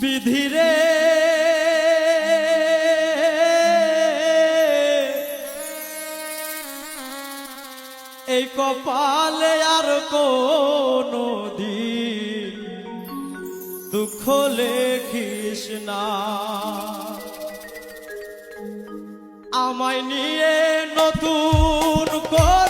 বিধিরে এই কপালে আর কোনো দিন দুঃখ লেখিস না। আমায় নিয়ে নতুন করে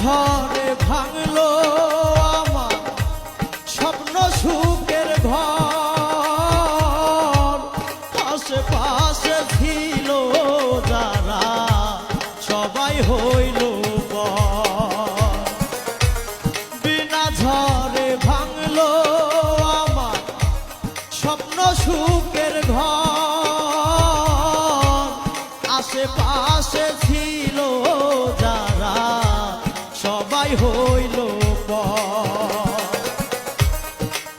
ঝড়ে ভাঙলো আমার স্বপ্ন সুখের ঘর আশেপাশে ছিল যারা, সবাই হইল। বিনা ঝড়ে ভাঙলো আমার স্বপ্ন সুখের ঘর আশেপাশে ছিল সবাই হইল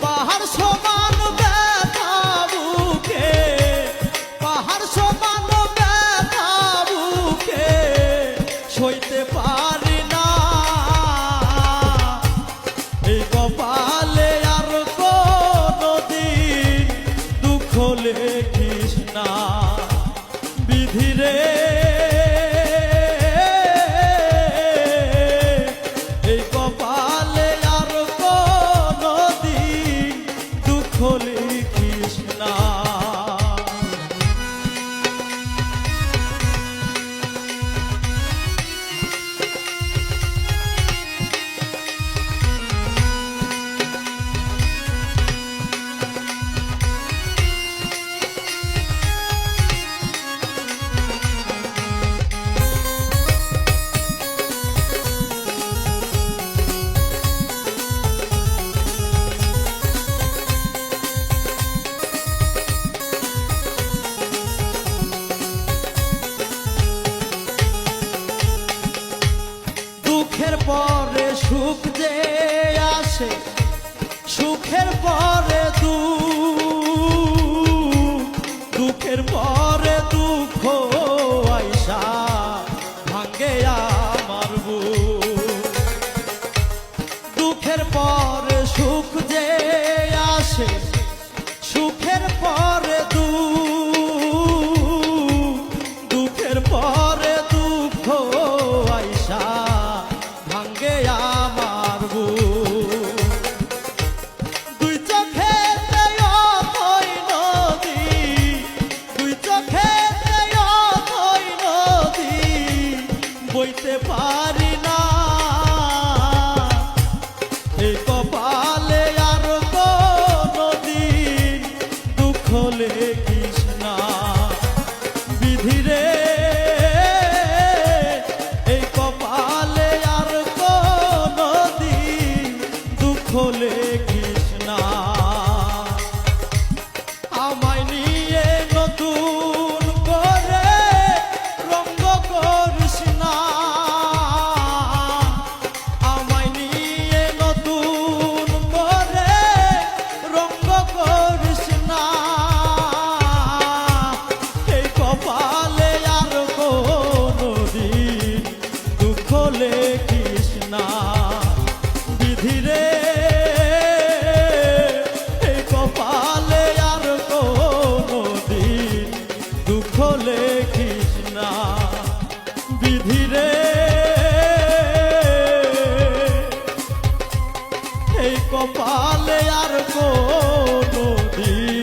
পাহাড় সমান ব্যথা বুকে, পাহাড় সমান ব্যথা বুকে, সইতে পারি না। এই কপালে আর কোনো দিন দুঃখ লেখিস না। বিধিরে দুঃখ পরে সুখ যে আসে সুখের পরে দু দুঃখের পরে দুঃখ আইসা ভাঙ্গে পাবে আর কোনো দিন